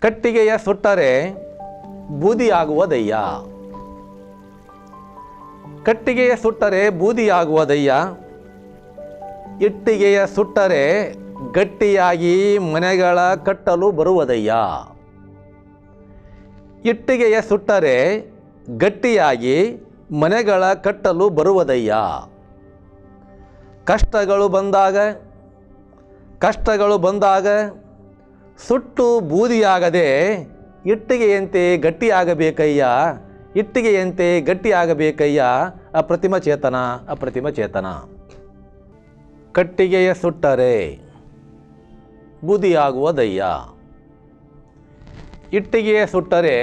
ಕಟ್ಟಿಗೆಯ ಸುಟ್ಟರೆ ಬೂದಿಯಾಗುವ ದಯ್ಯ. ಕಟ್ಟಿಗೆಯ ಸುಟ್ಟರೆ ಬೂದಿಯಾಗುವ ದಯ್ಯ. ಇಟ್ಟಿಗೆಯ ಸುಟ್ಟರೆ ಗಟ್ಟಿಯಾಗಿ ಮನೆಗಳ ಕಟ್ಟಲು ಬರುವುದಯ್ಯ ಇಟ್ಟಿಗೆಯ ಸುಟ್ಟರೆ ಗಟ್ಟಿಯಾಗಿ ಮನೆಗಳ ಕಟ್ಟಲು ಬರುವುದಯ್ಯ ಕಷ್ಟಗಳು ಬಂದಾಗ ಕಷ್ಟಗಳು ಬಂದಾಗ ಸುಟ್ಟು ಬೂದಿಯಾಗದೆ ಇಟ್ಟಿಗೆಯಂತೆ ಗಟ್ಟಿಯಾಗಬೇಕಯ್ಯ ಇಟ್ಟಿಗೆಯಂತೆ ಗಟ್ಟಿಯಾಗಬೇಕಯ್ಯ, ಅಪ್ರತಿಮ ಚೇತನ ಅಪ್ರತಿಮ ಚೇತನ. ಕಟ್ಟಿಗೆಯ ಸುಟ್ಟರೆ ಬೂದಿಯಾಗುವುದಯ್ಯ ಇಟ್ಟಿಗೆಯ ಸುಟ್ಟರೆ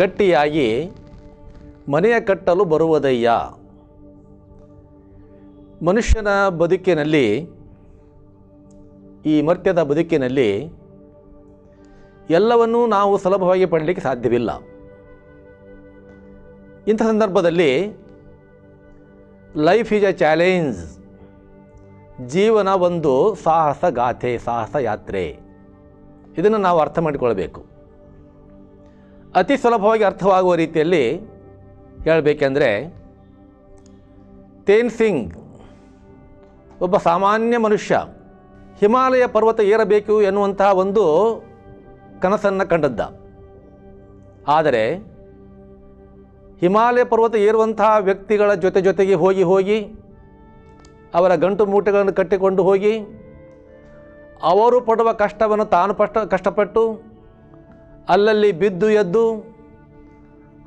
ಗಟ್ಟಿಯಾಗಿ ಮನೆಯ ಕಟ್ಟಲು ಬರುವುದಯ್ಯ ಮನುಷ್ಯನ ಬದುಕಿನಲ್ಲಿ, ಈ ಮರ್ತ್ಯದ ಬದುಕಿನಲ್ಲಿ ಎಲ್ಲವನ್ನೂ ನಾವು ಸುಲಭವಾಗಿ ಪಡಲಿಕ್ಕೆ ಸಾಧ್ಯವಿಲ್ಲ. ಇಂಥ ಸಂದರ್ಭದಲ್ಲಿ ಲೈಫ್ ಈಸ್ ಎ ಚಾಲೆಂಜ್ ಜೀವನ ಒಂದು ಸಾಹಸ ಗಾಥೆ, ಸಾಹಸ ಯಾತ್ರೆ. ಇದನ್ನು ನಾವು ಅರ್ಥ ಮಾಡಿಕೊಳ್ಬೇಕು. ಅತಿ ಸುಲಭವಾಗಿ ಅರ್ಥವಾಗುವ ರೀತಿಯಲ್ಲಿ ಹೇಳಬೇಕೆಂದರೆ ತೇನ್ ಸಿಂಗ್ ಒಬ್ಬ ಸಾಮಾನ್ಯ ಮನುಷ್ಯ, ಹಿಮಾಲಯ ಪರ್ವತ ಏರಬೇಕು ಎನ್ನುವಂತಹ ಒಂದು ಕನಸನ್ನು ಕಂಡದ್ದ. ಆದರೆ ಹಿಮಾಲಯ ಪರ್ವತ ಏರುವಂತಹ ವ್ಯಕ್ತಿಗಳ ಜೊತೆ ಜೊತೆಗೆ ಹೋಗಿ ಹೋಗಿ, ಅವರ ಗಂಟು ಮೂಟೆಗಳನ್ನು ಕಟ್ಟಿಕೊಂಡು ಹೋಗಿ, ಅವರು ಪಡುವ ಕಷ್ಟವನ್ನು ತಾನು ಪಷ್ಟ, ಕಷ್ಟಪಟ್ಟು ಅಲ್ಲಲ್ಲಿ ಬಿದ್ದು ಎದ್ದು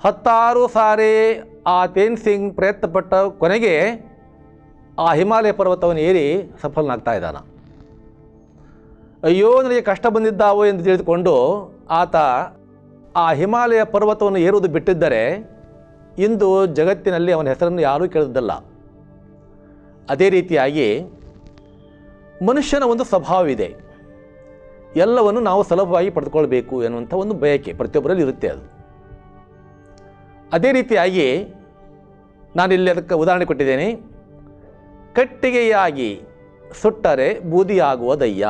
ಹತ್ತಾರು ಸಾರಿ ಆ ತೇನ್ ಸಿಂಗ್ ಪ್ರಯತ್ನಪಟ್ಟ ಕೊನೆಗೆ ಆ ಹಿಮಾಲಯ ಪರ್ವತವನ್ನು ಏರಿ ಸಫಲನಾಗ್ತಾ ಇದ್ದಾನ. ಅಯ್ಯೋ, ನನಗೆ ಕಷ್ಟ ಬಂದಿದ್ದಾವೋ ಎಂದು ತಿಳಿದುಕೊಂಡು ಆತ ಆ ಹಿಮಾಲಯ ಪರ್ವತವನ್ನು ಏರುವುದು ಬಿಟ್ಟಿದ್ದರೆ ಇಂದು ಜಗತ್ತಿನಲ್ಲಿ ಅವನ ಹೆಸರನ್ನು ಯಾರೂ ಕೇಳಿದ್ದಲ್ಲ ಅದೇ ರೀತಿಯಾಗಿ ಮನುಷ್ಯನ ಒಂದು ಸ್ವಭಾವವಿದೆ. ಎಲ್ಲವನ್ನು ನಾವು ಸುಲಭವಾಗಿ ಪಡೆದುಕೊಳ್ಬೇಕು ಎನ್ನುವಂಥ ಒಂದು ಬಯಕೆ ಪ್ರತಿಯೊಬ್ಬರಲ್ಲಿ ಇರುತ್ತೆ ಅದು. ಅದೇ ರೀತಿಯಾಗಿ ನಾನಿಲ್ಲಿ ಅದಕ್ಕೆ ಉದಾಹರಣೆ ಕೊಟ್ಟಿದ್ದೇನೆ. ಕಟ್ಟಿಗೆಯಾಗಿ ಸುಟ್ಟರೆ ಬೂದಿಯಾಗುವುದಯ್ಯ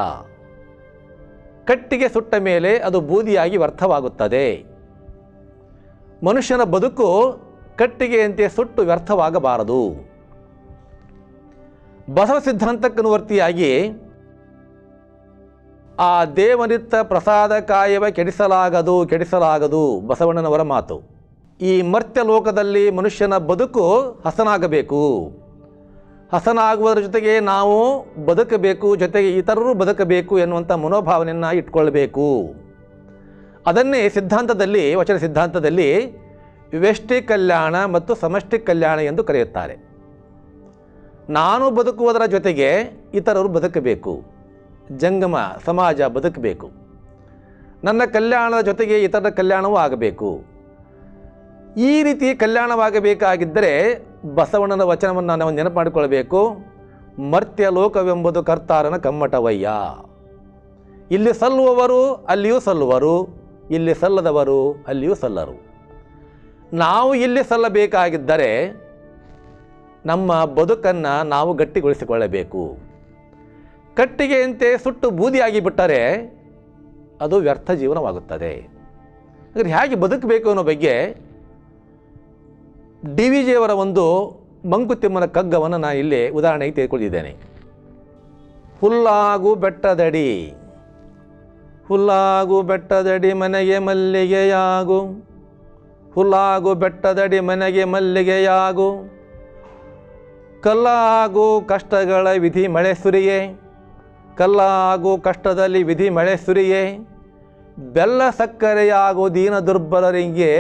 ಕಟ್ಟಿಗೆ ಸುಟ್ಟ ಮೇಲೆ ಅದು ಬೂದಿಯಾಗಿ ವ್ಯರ್ಥವಾಗುತ್ತದೆ. ಮನುಷ್ಯನ ಬದುಕು ಕಟ್ಟಿಗೆಯಂತೆ ಸುಟ್ಟು ವ್ಯರ್ಥವಾಗಬಾರದು. ಬಸವ ಸಿದ್ಧಾಂತಕ್ಕನುವರ್ತಿಯಾಗಿ ಆ ದೇವನಿತ್ತ ಪ್ರಸಾದ ಕಾಯವ ಕೆಡಿಸಲಾಗದು ಕೆಡಿಸಲಾಗದು ಬಸವಣ್ಣನವರ ಮಾತು. ಈ ಮರ್ತ್ಯ ಲೋಕದಲ್ಲಿ ಮನುಷ್ಯನ ಬದುಕು ಹಸನಾಗಬೇಕು. ಹಸನಾಗುವುದರ ಜೊತೆಗೆ ನಾವು ಬದುಕಬೇಕು, ಜೊತೆಗೆ ಇತರರು ಬದುಕಬೇಕು ಎನ್ನುವಂಥ ಮನೋಭಾವನೆಯನ್ನು ಇಟ್ಕೊಳ್ಬೇಕು. ಅದನ್ನೇ ಸಿದ್ಧಾಂತದಲ್ಲಿ, ವಚನ ಸಿದ್ಧಾಂತದಲ್ಲಿ ವ್ಯಷ್ಟಿ ಕಲ್ಯಾಣ ಮತ್ತು ಸಮಷ್ಟಿ ಕಲ್ಯಾಣ ಎಂದು ಕರೆಯುತ್ತಾರೆ. ನಾನು ಬದುಕುವುದರ ಜೊತೆಗೆ ಇತರರು ಬದುಕಬೇಕು. ಜಂಗಮ, ಸಮಾಜ ಬದುಕಬೇಕು. ನನ್ನ ಕಲ್ಯಾಣದ ಜೊತೆಗೆ ಇತರರ ಕಲ್ಯಾಣವೂ ಆಗಬೇಕು. ಈ ರೀತಿ ಕಲ್ಯಾಣವಾಗಬೇಕಾಗಿದ್ದರೆ ಬಸವಣ್ಣನ ವಚನವನ್ನು ನಾವು ನೆನಪು ಮರ್ತ್ಯ ಲೋಕವೆಂಬುದು ಕರ್ತಾರನ ಕಮ್ಮಟವಯ್ಯ. ಇಲ್ಲಿ ಸಲ್ಲುವವರು ಅಲ್ಲಿಯೂ ಸಲ್ಲುವರು, ಇಲ್ಲಿ ಸಲ್ಲದವರು ಅಲ್ಲಿಯೂ ಸಲ್ಲರು. ನಾವು ಇಲ್ಲಿ ಸಲ್ಲಬೇಕಾಗಿದ್ದರೆ ನಮ್ಮ ಬದುಕನ್ನು ನಾವು ಗಟ್ಟಿಗೊಳಿಸಿಕೊಳ್ಳಬೇಕು. ಕಟ್ಟಿಗೆಯಂತೆ ಸುಟ್ಟು ಬೂದಿಯಾಗಿ ಬಿಟ್ಟರೆ ಅದು ವ್ಯರ್ಥ ಜೀವನವಾಗುತ್ತದೆ. ಹೇಗೆ ಬದುಕಬೇಕು ಅನ್ನೋ ಬಗ್ಗೆ ಡಿ ವಿ ಜಿಯವರ ಒಂದು ಮಂಕುತಿಮ್ಮನ ಕಗ್ಗವನ್ನು ನಾನು ಇಲ್ಲಿ ಉದಾಹರಣೆಗೆ ತೆಗೆದುಕೊಂಡಿದ್ದೇನೆ ಹುಲ್ಲಾಗು ಬೆಟ್ಟದಡಿ ಹುಲ್ಲಾಗು ಬೆಟ್ಟದಡಿ ಮನೆಗೆ ಮಲ್ಲಿಗೆಯಾಗು, ಹುಲ್ಲಾಗು ಬೆಟ್ಟದಡಿ ಮನೆಗೆ ಮಲ್ಲಿಗೆಯಾಗು, ಕಲ್ಲಾಗು ಕಷ್ಟಗಳ ವಿಧಿ ಮಳೆ ಸುರಿಯೇ, ಕಲ್ಲಾಗು ಕಷ್ಟದಲ್ಲಿ ವಿಧಿ ಮಳೆ ಸುರಿಯೇ, ಬೆಲ್ಲ ಸಕ್ಕರೆಯಾಗು ದೀನ ದುರ್ಬಲರಿಂಗೆ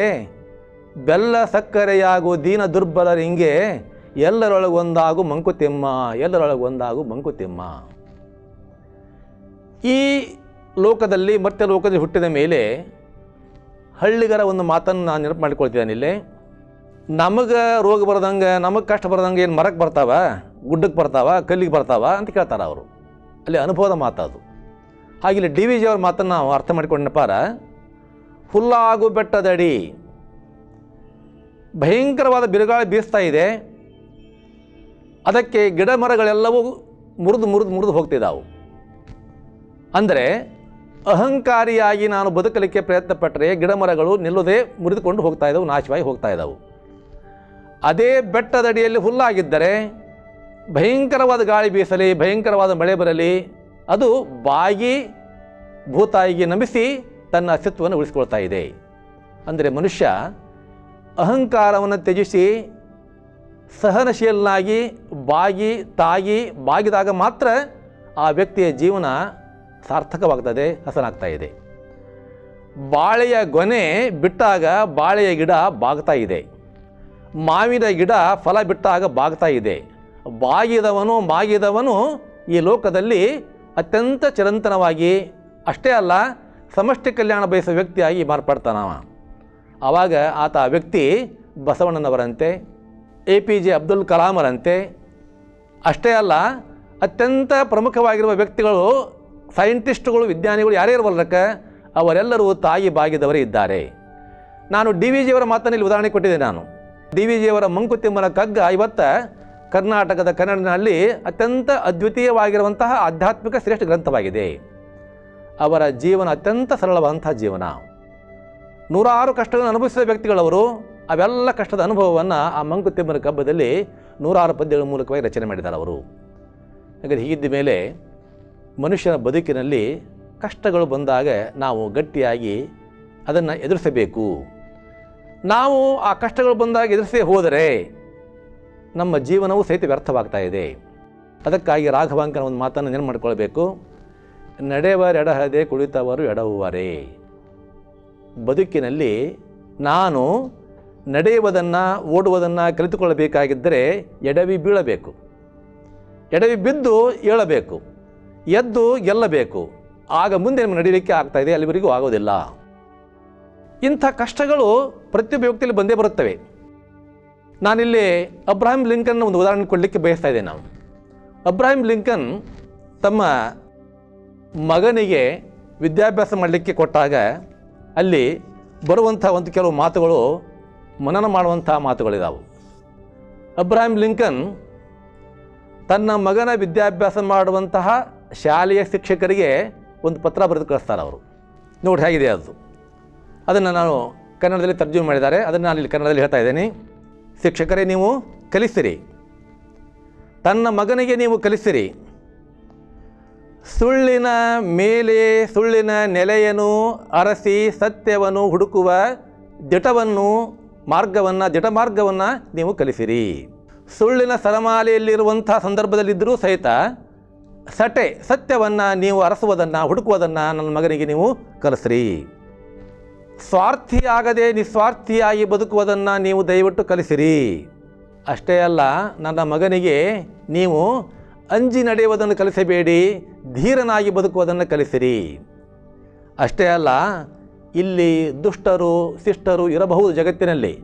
ಬೆಲ್ಲ ಸಕ್ಕರೆಯಾಗು ದೀನ ದುರ್ಬಲರಿಂಗೆ ಎಲ್ಲರೊಳಗೊಂದಾಗು ಮಂಕುತಿಮ್ಮ ಎಲ್ಲರೊಳಗೊಂದಾಗು ಮಂಕುತಿಮ್ಮ. ಈ ಲೋಕದಲ್ಲಿ ಮತ್ತೆ ಲೋಕದಲ್ಲಿ ಹುಟ್ಟಿದ ಮೇಲೆ ಹಳ್ಳಿಗರ ಒಂದು ಮಾತನ್ನು ನಾನು ನೆನಪು ಮಾಡಿಕೊಳ್ತಿದ್ದೇನೆ ಇಲ್ಲಿ. ನಮಗೆ ರೋಗ ಬರದಂಗೆ, ನಮಗೆ ಕಷ್ಟ ಬರದಂಗೆ ಏನು ಮರಕ್ಕೆ ಬರ್ತಾವ? ಗುಡ್ಡಕ್ಕೆ ಬರ್ತಾವ? ಕಲ್ಲಿಗೆ ಬರ್ತಾವ? ಅಂತ ಕೇಳ್ತಾರೆ ಅವರು. ಅಲ್ಲಿ ಅನುಭವದ ಮಾತದು ಹಾಗೆ ಡಿ ವಿ ಜಿ ಅವ್ರ ಮಾತನ್ನು ನಾವು ಅರ್ಥ ಮಾಡಿಕೊಂಡಪ್ಪಾರ ಹುಲ್ಲಾಗು ಬೆಟ್ಟದಡಿ. ಭಯಂಕರವಾದ ಬಿರುಗಾಳಿ ಬೀಸ್ತಾ ಇದೆ. ಅದಕ್ಕೆ ಗಿಡ ಮರಗಳೆಲ್ಲವೂ ಮುರಿದು ಮುರಿದು ಮುರಿದು ಹೋಗ್ತಿದ್ದಾವೆ ಅಂದರೆ ಅಹಂಕಾರಿಯಾಗಿ ನಾನು ಬದುಕಲಿಕ್ಕೆ ಪ್ರಯತ್ನ ಪಟ್ಟರೆ ಗಿಡಮರಗಳು ನಿಲ್ಲದೆ ಮುರಿದುಕೊಂಡು ಹೋಗ್ತಾ ಇದ್ದವು, ನಾಶವಾಗಿ ಹೋಗ್ತಾ ಇದ್ದವು. ಅದೇ ಬೆಟ್ಟದಡಿಯಲ್ಲಿ ಹುಲ್ಲಾಗಿದ್ದರೆ ಭಯಂಕರವಾದ ಗಾಳಿ ಬೀಸಲಿ, ಭಯಂಕರವಾದ ಮಳೆ ಬರಲಿ, ಅದು ಬಾಗಿ ಭೂತಾಯಿಗೆ ನಂಬಿಸಿ ತನ್ನ ಅಸ್ತಿತ್ವವನ್ನು ಉಳಿಸ್ಕೊಳ್ತಾ ಇದೆ. ಅಂದರೆ ಮನುಷ್ಯ ಅಹಂಕಾರವನ್ನು ತ್ಯಜಿಸಿ ಸಹನಶೀಲನಾಗಿ ಬಾಗಿ, ತಾಗಿ, ಬಾಗಿದಾಗ ಮಾತ್ರ ಆ ವ್ಯಕ್ತಿಯ ಜೀವನ ಸಾರ್ಥಕವಾಗ್ತದೆ, ಹಸನಾಗ್ತಾ ಇದೆ. ಬಾಳೆಯ ಗೊನೆ ಬಿಟ್ಟಾಗ ಬಾಳೆಯ ಗಿಡ ಬಾಗ್ತಾ ಇದೆ. ಮಾವಿನ ಗಿಡ ಫಲ ಬಿಟ್ಟಾಗ ಬಾಗ್ತಾ ಇದೆ. ಬಾಗಿದವನು ಮಾಗಿದವನು ಈ ಲೋಕದಲ್ಲಿ ಅತ್ಯಂತ ಚಿರಂತನವಾಗಿ, ಅಷ್ಟೇ ಅಲ್ಲ, ಸಮಷ್ಟಿ ಕಲ್ಯಾಣ ಬಯಸುವ ವ್ಯಕ್ತಿಯಾಗಿ ಮಾರ್ಪಡ್ತಾನವ. ಆವಾಗ ಆತ ವ್ಯಕ್ತಿ ಬಸವಣ್ಣನವರಂತೆ, ಎ ಪಿ ಜೆ ಅಬ್ದುಲ್ ಕಲಾಮರಂತೆ, ಅಷ್ಟೇ ಅಲ್ಲ, ಅತ್ಯಂತ ಪ್ರಮುಖವಾಗಿರುವ ವ್ಯಕ್ತಿಗಳು, ಸೈಂಟಿಸ್ಟ್ಗಳು, ವಿಜ್ಞಾನಿಗಳು ಯಾರೇ ಇರುವಲ್ಲಕ್ಕ ಅವರೆಲ್ಲರೂ ತಾಯಿ ಬಾಗಿದವರೇ ಇದ್ದಾರೆ. ನಾನು ಡಿ ವಿ ಜಿಯವರ ಮಾತನ್ನು ಇಲ್ಲಿ ಉದಾಹರಣೆ ಕೊಟ್ಟಿದ್ದೆ ನಾನು. ಡಿ ವಿ ಜಿಯವರ ಮಂಕುತಿಮ್ಮನ ಕಗ್ಗ ಇವತ್ತ ಕರ್ನಾಟಕದ ಕನ್ನಡನಲ್ಲಿ ಅತ್ಯಂತ ಅದ್ವಿತೀಯವಾಗಿರುವಂತಹ ಆಧ್ಯಾತ್ಮಿಕ ಶ್ರೇಷ್ಠ ಗ್ರಂಥವಾಗಿದೆ. ಅವರ ಜೀವನ ಅತ್ಯಂತ ಸರಳವಾದಂಥ ಜೀವನ. ನೂರಾರು ಕಷ್ಟಗಳನ್ನು ಅನುಭವಿಸಿದ ವ್ಯಕ್ತಿಗಳವರು, ಅವೆಲ್ಲ ಕಷ್ಟದ ಅನುಭವವನ್ನು ಆ ಮಂಕುತಿಮ್ಮನ ಕಬ್ಬದಲ್ಲಿ ನೂರಾರು ಪದ್ಯಗಳ ಮೂಲಕವಾಗಿ ರಚನೆ ಮಾಡಿದ್ದಾರೆ ಅವರು. ಹಾಗಾದರೆ ಹೀಗಿದ್ದ ಮೇಲೆ ಮನುಷ್ಯನ ಬದುಕಿನಲ್ಲಿ ಕಷ್ಟಗಳು ಬಂದಾಗ ನಾವು ಗಟ್ಟಿಯಾಗಿ ಅದನ್ನು ಎದುರಿಸಬೇಕು. ನಾವು ಆ ಕಷ್ಟಗಳು ಬಂದಾಗ ಎದುರಿಸೇ ಹೋದರೆ ನಮ್ಮ ಜೀವನವು ಸಹಿತ ವ್ಯರ್ಥವಾಗ್ತಾ ಇದೆ. ಅದಕ್ಕಾಗಿ ರಾಘವಾಂಕನ ಒಂದು ಮಾತನ್ನು ನೆನಪು ಮಾಡಿಕೊಳ್ಬೇಕು. ನಡೆಯವರೆಡಹದೆ ಕುಳಿತವರು ಎಡವುವರೇ. ಬದುಕಿನಲ್ಲಿ ನಾನು ನಡೆಯುವುದನ್ನು, ಓಡುವುದನ್ನು ಕಲಿತುಕೊಳ್ಳಬೇಕಾಗಿದ್ದರೆ ಎಡವಿ ಬೀಳಬೇಕು. ಎಡವಿ ಬಿದ್ದು ಏಳಬೇಕು. ಎದ್ದು ಗೆಲ್ಲಬೇಕು. ಆಗ ಮುಂದೆ ನಮಗೆ ನಡೀಲಿಕ್ಕೆ ಆಗ್ತಾ ಇದೆ, ಅಲ್ಲಿವರೆಗೂ ಆಗೋದಿಲ್ಲ. ಇಂಥ ಕಷ್ಟಗಳು ಪ್ರತಿಯೊಬ್ಬ ವ್ಯಕ್ತಿಯಲ್ಲಿ ಬಂದೇ ಬರುತ್ತವೆ. ನಾನಿಲ್ಲಿ ಅಬ್ರಾಹಿಂ ಲಿಂಕನ್ ಒಂದು ಉದಾಹರಣೆ ಕೊಡಲಿಕ್ಕೆ ಬಯಸ್ತಾ ಇದ್ದೇನೆ ನಾವು ಅಬ್ರಾಹಿಂ ಲಿಂಕನ್ ತಮ್ಮ ಮಗನಿಗೆ ವಿದ್ಯಾಭ್ಯಾಸ ಮಾಡಲಿಕ್ಕೆ ಕೊಟ್ಟಾಗ ಅಲ್ಲಿ ಬರುವಂಥ ಒಂದು ಕೆಲವು ಮಾತುಗಳು ಮನನ ಮಾಡುವಂಥ ಮಾತುಗಳಿದಾವು. ಅಬ್ರಾಹಿಂ ಲಿಂಕನ್ ತನ್ನ ಮಗನ ವಿದ್ಯಾಭ್ಯಾಸ ಮಾಡುವಂತಹ ಶಾಲೆಯ ಶಿಕ್ಷಕರಿಗೆ ಒಂದು ಪತ್ರ ಬರೆದು ಕಳಿಸ್ತಾರೆ ಅವರು. ನೋಡಿ ಹೇಗಿದೆ ಅದು. ಅದನ್ನು ನಾನು ಕನ್ನಡದಲ್ಲಿ ತರ್ಜುಮೆ ಮಾಡಿದ್ದಾರೆ. ಅದನ್ನು ನಾನು ಇಲ್ಲಿ ಕನ್ನಡದಲ್ಲಿ ಹೇಳ್ತಾ ಇದ್ದೇನೆ. ಶಿಕ್ಷಕರೇ, ನೀವು ಕಲಿಸಿರಿ ತನ್ನ ಮಗನಿಗೆ ನೀವು ಕಲಿಸಿರಿ ಸುಳ್ಳಿನ ಮೇಲೆ ಸುಳ್ಳಿನ ನೆಲೆಯನ್ನು ಅರಸಿ ಸತ್ಯವನ್ನು ಹುಡುಕುವ ದಿಟವನ್ನು ಮಾರ್ಗವನ್ನು ಜಟ ಮಾರ್ಗವನ್ನು ನೀವು ಕಲಿಸಿರಿ. ಸುಳ್ಳಿನ ಸರಮಾಲೆಯಲ್ಲಿರುವಂಥ ಸಂದರ್ಭದಲ್ಲಿದ್ದರೂ ಸಹಿತ ಸಟೆ, ಸತ್ಯವನ್ನು ನೀವು ಅರಸುವುದನ್ನು, ಹುಡುಕುವುದನ್ನು ನನ್ನ ಮಗನಿಗೆ ನೀವು ಕಲಿಸ್ರಿ. ಸ್ವಾರ್ಥಿಯಾಗದೆ ನಿಸ್ವಾರ್ಥಿಯಾಗಿ ಬದುಕುವುದನ್ನು ನೀವು ದಯವಿಟ್ಟು ಕಲಿಸಿರಿ. ಅಷ್ಟೇ ಅಲ್ಲ, ನನ್ನ ಮಗನಿಗೆ ನೀವು ಅಂಜಿ ನಡೆಯುವುದನ್ನು ಕಲಿಸಬೇಡಿ, ಧೀರನಾಗಿ ಬದುಕುವುದನ್ನು ಕಲಿಸಿರಿ. ಅಷ್ಟೇ ಅಲ್ಲ, ಇಲ್ಲಿ ದುಷ್ಟರು, ಶಿಷ್ಟರು ಇರಬಹುದು ಜಗತ್ತಿನಲ್ಲಿ.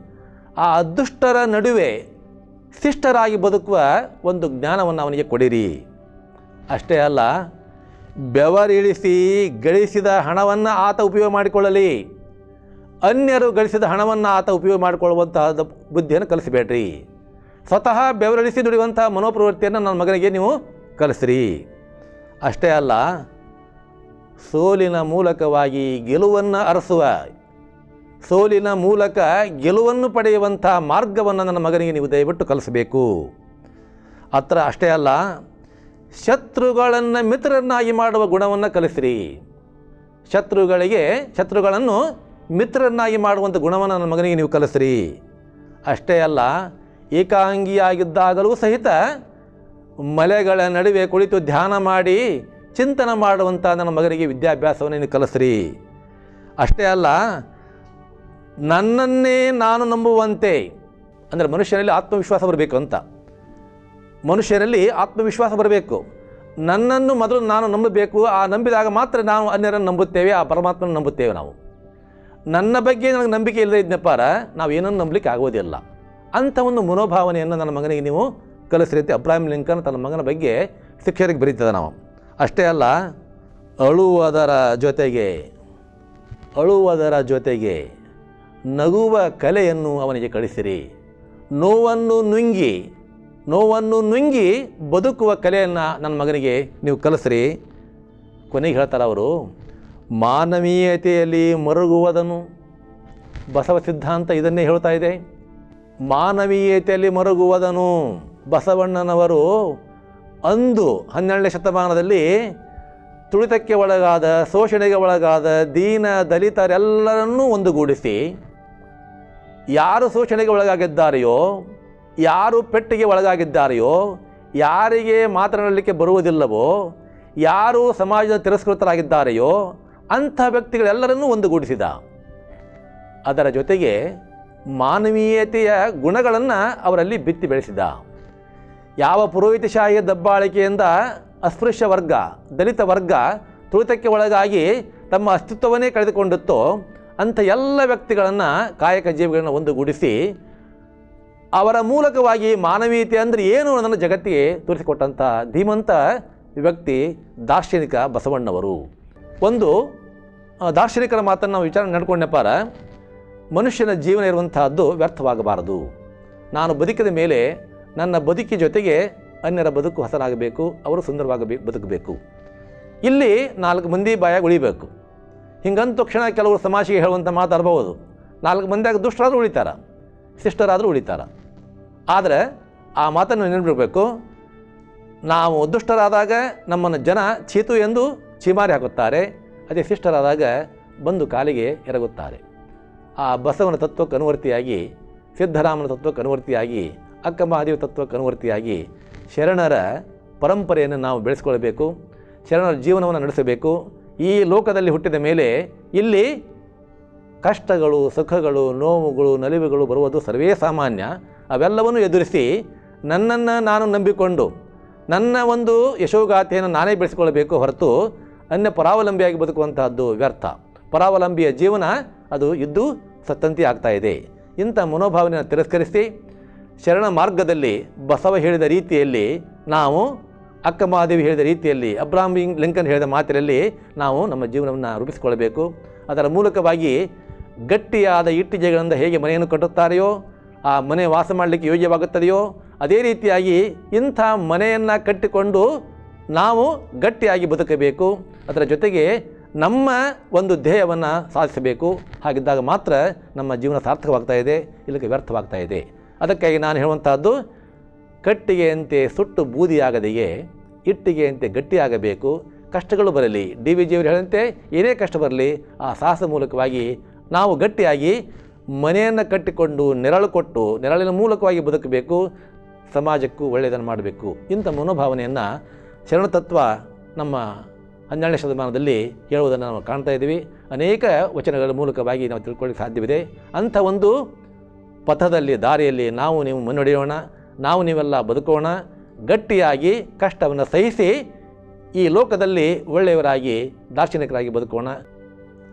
ಆ ಅದುಷ್ಟರ ನಡುವೆ ಶಿಷ್ಟರಾಗಿ ಬದುಕುವ ಒಂದು ಜ್ಞಾನವನ್ನು ಅವನಿಗೆ ಕೊಡಿರಿ. ಅಷ್ಟೇ ಅಲ್ಲ, ಬೆವರಿಳಿಸಿ ಗಳಿಸಿದ ಹಣವನ್ನು ಆತ ಉಪಯೋಗ ಮಾಡಿಕೊಳ್ಳಲಿ. ಅನ್ಯರು ಗಳಿಸಿದ ಹಣವನ್ನು ಆತ ಉಪಯೋಗ ಮಾಡಿಕೊಳ್ಳುವಂತಹ ಬುದ್ಧಿಯನ್ನು ಕಲಿಸಬೇಡ್ರಿ. ಸ್ವತಃ ಬೆವರಳಿಸಿ ದುಡಿಯುವಂತಹ ಮನೋಪ್ರವೃತ್ತಿಯನ್ನು ನನ್ನ ಮಗನಿಗೆ ನೀವು ಕಲಿಸ್ರಿ. ಅಷ್ಟೇ ಅಲ್ಲ, ಸೋಲಿನ ಮೂಲಕವಾಗಿ ಗೆಲುವನ್ನು ಅರಸುವ, ಸೋಲಿನ ಮೂಲಕ ಗೆಲುವನ್ನು ಪಡೆಯುವಂಥ ಮಾರ್ಗವನ್ನು ನನ್ನ ಮಗನಿಗೆ ನೀವು ದಯವಿಟ್ಟು ಕಲಿಸಬೇಕು. ಅತ್ರ ಅಷ್ಟೇ ಅಲ್ಲ, ಶತ್ರುಗಳನ್ನು ಮಿತ್ರರನ್ನಾಗಿ ಮಾಡುವ ಗುಣವನ್ನು ಕಲಿಸ್ರಿ. ಶತ್ರುಗಳಿಗೆ, ಶತ್ರುಗಳನ್ನು ಮಿತ್ರರನ್ನಾಗಿ ಮಾಡುವಂಥ ಗುಣವನ್ನು ನನ್ನ ಮಗನಿಗೆ ನೀವು ಕಲಿಸ್ರಿ. ಅಷ್ಟೇ ಅಲ್ಲ ಏಕಾಂಗಿಯಾಗಿದ್ದಾಗಲೂ ಸಹಿತ ಮಲೆಗಳ ನಡುವೆ ಕುಳಿತು ಧ್ಯಾನ ಮಾಡಿ ಚಿಂತನೆ ಮಾಡುವಂಥ ನನ್ನ ಮಗನಿಗೆ ವಿದ್ಯಾಭ್ಯಾಸವನ್ನು ನೀನು ಕಲಿಸ್ರಿ. ಅಷ್ಟೇ ಅಲ್ಲ, ನನ್ನನ್ನೇ ನಾನು ನಂಬುವಂತೆ, ಅಂದರೆ ಮನುಷ್ಯನಲ್ಲಿ ಆತ್ಮವಿಶ್ವಾಸ ಬರಬೇಕು ಅಂತ. ಮನುಷ್ಯರಲ್ಲಿ ಆತ್ಮವಿಶ್ವಾಸ ಬರಬೇಕು. ನನ್ನನ್ನು ಮೊದಲು ನಾನು ನಂಬಬೇಕು, ಆ ನಂಬಿದಾಗ ಮಾತ್ರ ನಾವು ಅನ್ಯರನ್ನು ನಂಬುತ್ತೇವೆ, ಆ ಪರಮಾತ್ಮನ ನಂಬುತ್ತೇವೆ ನಾವು. ನನ್ನ ಬಗ್ಗೆ ನನಗೆ ನಂಬಿಕೆ ಇಲ್ಲದೆ ಇದ್ದಪ್ಪಾರ ನಾವು ಏನನ್ನು ನಂಬಲಿಕ್ಕೆ ಆಗೋದಿಲ್ಲ. ಅಂಥ ಒಂದು ಮನೋಭಾವನೆಯನ್ನು ನನ್ನ ಮಗನಿಗೆ ನೀವು ಕಲಿಸಿ ರೀತಿ ಅಬ್ರಾಹಿಂ ಲಿಂಕನ್ ತನ್ನ ಮಗನ ಬಗ್ಗೆ ಶಿಕ್ಷಕರಿಗೆ ಬರೀತದೆ ನಾವು. ಅಷ್ಟೇ ಅಲ್ಲ, ಅಳುವುದರ ಜೊತೆಗೆ ಅಳುವುದರ ಜೊತೆಗೆ ನಗುವ ಕಲೆಯನ್ನು ಅವನಿಗೆ ಕಳಿಸಿರಿ. ನೋವನ್ನು ನುಂಗಿ ನೋವನ್ನು ನುಂಗಿ ಬದುಕುವ ಕಲೆಯನ್ನು ನನ್ನ ಮಗನಿಗೆ ನೀವು ಕಲಿಸ್ರಿ. ಕೊನೆಗೆ ಹೇಳ್ತಾರೆ ಅವರು, ಮಾನವೀಯತೆಯಲ್ಲಿ ಮರುಗುವುದನ್ನು ಬಸವ ಸಿದ್ಧಾಂತ ಇದನ್ನೇ ಹೇಳ್ತಾ ಇದೆ. ಮಾನವೀಯತೆಯಲ್ಲಿ ಮರುಗುವುದನು. ಬಸವಣ್ಣನವರು ಅಂದು ಹನ್ನೆರಡನೇ ಶತಮಾನದಲ್ಲಿ ತುಳಿತಕ್ಕೆ ಒಳಗಾದ, ಶೋಷಣೆಗೆ ಒಳಗಾದ, ದೀನ ದಲಿತರೆಲ್ಲರನ್ನೂ ಒಂದುಗೂಡಿಸಿ, ಯಾರು ಶೋಷಣೆಗೆ ಒಳಗಾಗಿದ್ದಾರೆಯೋ, ಯಾರು ಪೆಟ್ಟಿಗೆ ಒಳಗಾಗಿದ್ದಾರೆಯೋ, ಯಾರಿಗೆ ಮಾತನಾಡಲಿಕ್ಕೆ ಬರುವುದಿಲ್ಲವೋ, ಯಾರು ಸಮಾಜದ ತಿರಸ್ಕೃತರಾಗಿದ್ದಾರೆಯೋ, ಅಂಥ ವ್ಯಕ್ತಿಗಳೆಲ್ಲರನ್ನೂ ಒಂದುಗೂಡಿಸಿದ. ಅದರ ಜೊತೆಗೆ ಮಾನವೀಯತೆಯ ಗುಣಗಳನ್ನು ಅವರಲ್ಲಿ ಬಿತ್ತಿ ಬೆಳೆಸಿದ. ಯಾವ ಪುರೋಹಿತಶಾಹಿಯ ದಬ್ಬಾಳಿಕೆಯಿಂದ ಅಸ್ಪೃಶ್ಯ ವರ್ಗ, ದಲಿತ ವರ್ಗ ತುಳಿತಕ್ಕೆ ಒಳಗಾಗಿ ತಮ್ಮ ಅಸ್ತಿತ್ವವನ್ನೇ ಕಳೆದುಕೊಂಡಿತ್ತೋ, ಅಂಥ ಎಲ್ಲ ವ್ಯಕ್ತಿಗಳನ್ನು ಕಾಯಕ ಜೀವಿಗಳನ್ನು ಒಂದುಗೂಡಿಸಿ, ಅವರ ಮೂಲಕವಾಗಿ ಮಾನವೀಯತೆ ಅಂದರೆ ಏನು ಅನ್ನೋದನ್ನು ಜಗತ್ತಿಗೆ ತೋರಿಸಿಕೊಟ್ಟಂಥ ಧೀಮಂತ ವ್ಯಕ್ತಿ ದಾರ್ಶನಿಕ ಬಸವಣ್ಣವರು. ಒಂದು ದಾರ್ಶನಿಕರ ಮಾತನ್ನು ನಾವು ವಿಚಾರ ನಡ್ಕೊಂಡೆಪ್ಪಾರ ಮನುಷ್ಯನ ಜೀವನ ಇರುವಂತಹದ್ದು ವ್ಯರ್ಥವಾಗಬಾರದು. ನಾನು ಬದುಕಿದ ಮೇಲೆ ನನ್ನ ಬದುಕಿ ಜೊತೆಗೆ ಅನ್ಯರ ಬದುಕು ಹಸನಾಗಬೇಕು ಅವರು ಸುಂದರವಾಗಿ ಬದುಕಬೇಕು. ಇಲ್ಲಿ ನಾಲ್ಕು ಮಂದಿ ಬಾಯಾಗಿ ಉಳಿಬೇಕು. ಹಿಂಗಂತ ತಕ್ಷಣ ಕೆಲವರು ಸಮಾಜಿಗೆ ಹೇಳುವಂಥ ಮಾತಾಡ್ಬೋದು ನಾಲ್ಕು ಮಂದಿಯಾಗ ದುಷ್ಟರಾದರೂ ಉಳಿತಾರ, ಶಿಷ್ಟರಾದರೂ ಉಳಿತಾರ. ಆದರೆ ಆ ಮಾತನ್ನು ನೆನಪಿಡಬೇಕು, ನಾವು ದುಷ್ಟರಾದಾಗ ನಮ್ಮನ್ನು ಜನ ಚೀತು ಎಂದು ಚೀಮಾರಿ ಹಾಕುತ್ತಾರೆ, ಅದೇ ಶಿಷ್ಟರಾದಾಗ ಬಂದು ಕಾಲಿಗೆ ಎರಗುತ್ತಾರೆ. ಆ ಬಸವನ ತತ್ವಕ್ಕೆ ಅನುವರ್ತಿಯಾಗಿ, ಸಿದ್ಧರಾಮನ ತತ್ವಕ್ಕೆ ಅನುವರ್ತಿಯಾಗಿ ಅಕ್ಕ ಮಹಾದೇವ ತತ್ವಕ್ಕೆ ಅನುವರ್ತಿಯಾಗಿ ಶರಣರ ಪರಂಪರೆಯನ್ನು ನಾವು ಬೆಳೆಸ್ಕೊಳ್ಬೇಕು, ಶರಣರ ಜೀವನವನ್ನು ನಡೆಸಬೇಕು. ಈ ಲೋಕದಲ್ಲಿ ಹುಟ್ಟಿದ ಮೇಲೆ ಇಲ್ಲಿ ಕಷ್ಟಗಳು, ಸುಖಗಳು, ನೋವುಗಳು, ನಲಿವುಗಳು ಬರುವುದು ಸರ್ವೇ ಸಾಮಾನ್ಯ. ಅವೆಲ್ಲವನ್ನು ಎದುರಿಸಿ ನನ್ನನ್ನು ನಾನು ನಂಬಿಕೊಂಡು, ನನ್ನ ಒಂದು ಯಶೋಗಾಥೆಯನ್ನು ನಾನೇ ಬೆಳೆಸಿಕೊಳ್ಳಬೇಕು ಹೊರತು ಅನ್ಯ ಪರಾವಲಂಬಿಯಾಗಿ ಬದುಕುವಂತಹದ್ದು ವ್ಯರ್ಥ. ಪರಾವಲಂಬಿಯ ಜೀವನ ಅದು ಇದ್ದು ಸತ್ತಂತಿ ಆಗ್ತಾ ಇದೆ. ಇಂಥ ಮನೋಭಾವನೆಯನ್ನು ತಿರಸ್ಕರಿಸಿ ಶರಣ ಮಾರ್ಗದಲ್ಲಿ ಬಸವ ಹೇಳಿದ ರೀತಿಯಲ್ಲಿ ನಾವು ಅಕ್ಕ ಮಹಾದೇವಿ ಹೇಳಿದ ರೀತಿಯಲ್ಲಿ ಅಬ್ರಾಹಂ ಲಿಂಕನ್ ಹೇಳಿದ ಮಾತಿನಲ್ಲಿ ನಾವು ನಮ್ಮ ಜೀವನವನ್ನು ರೂಪಿಸಿಕೊಳ್ಳಬೇಕು. ಅದರ ಮೂಲಕವಾಗಿ ಗಟ್ಟಿಯಾದ ಇಟ್ಟಿಗೆಗಳಿಂದ ಹೇಗೆ ಮನೆಯನ್ನು ಕಟ್ಟುತ್ತಾರೆಯೋ, ಆ ಮನೆ ವಾಸ ಮಾಡಲಿಕ್ಕೆ ಯೋಗ್ಯವಾಗುತ್ತದೆಯೋ, ಅದೇ ರೀತಿಯಾಗಿ ಇಂಥ ಮನೆಯನ್ನು ಕಟ್ಟಿಕೊಂಡು ನಾವು ಗಟ್ಟಿಯಾಗಿ ಬದುಕಬೇಕು. ಅದರ ಜೊತೆಗೆ ನಮ್ಮ ಒಂದು ಧ್ಯೇಯವನ್ನು ಸಾಧಿಸಬೇಕು. ಹಾಗಿದ್ದಾಗ ಮಾತ್ರ ನಮ್ಮ ಜೀವನ ಸಾರ್ಥಕವಾಗ್ತಾ ಇದೆ ಇಲ್ಲಕ್ಕೆ ವ್ಯರ್ಥವಾಗ್ತಾ ಇದೆ. ಅದಕ್ಕಾಗಿ ನಾನು ಹೇಳುವಂಥದ್ದು ಕಟ್ಟಿಗೆಯಂತೆ ಸುಟ್ಟು ಬೂದಿಯಾಗದೆಯೇ, ಇಟ್ಟಿಗೆಯಂತೆ ಗಟ್ಟಿಯಾಗಬೇಕು. ಕಷ್ಟಗಳು ಬರಲಿ. ಡಿ ವಿ ಜಿಯವರು ಹೇಳಂತೆ, ಏನೇ ಕಷ್ಟ ಬರಲಿ, ಆ ಸಾಹಸ ಮೂಲಕವಾಗಿ ನಾವು ಗಟ್ಟಿಯಾಗಿ ಮನೆಯನ್ನು ಕಟ್ಟಿಕೊಂಡು ನೆರಳು ಕೊಟ್ಟು, ನೆರಳಿನ ಮೂಲಕವಾಗಿ ಬದುಕಬೇಕು. ಸಮಾಜಕ್ಕೂ ಒಳ್ಳೆಯದನ್ನು ಮಾಡಬೇಕು. ಇಂಥ ಮನೋಭಾವನೆಯನ್ನು ಶರಣತತ್ವ ನಮ್ಮ ಹನ್ನೆರಡನೇ ಶತಮಾನದಲ್ಲಿ ಹೇಳುವುದನ್ನು ನಾವು ಕಾಣ್ತಾ ಇದ್ದೀವಿ. ಅನೇಕ ವಚನಗಳ ಮೂಲಕವಾಗಿ ನಾವು ತಿಳ್ಕೊಳ್ಳಿಕ್ಕೆ ಸಾಧ್ಯವಿದೆ. ಅಂಥ ಒಂದು ಪಥದಲ್ಲಿ, ದಾರಿಯಲ್ಲಿ ನಾವು ನೀವು ಮುನ್ನಡೆಯೋಣ, ನಾವು ನೀವೆಲ್ಲ ಬದುಕೋಣ, ಗಟ್ಟಿಯಾಗಿ ಕಷ್ಟವನ್ನು ಸಹಿಸಿ ಈ ಲೋಕದಲ್ಲಿ ಒಳ್ಳೆಯವರಾಗಿ ದಾರ್ಶನಿಕರಾಗಿ ಬದುಕೋಣ.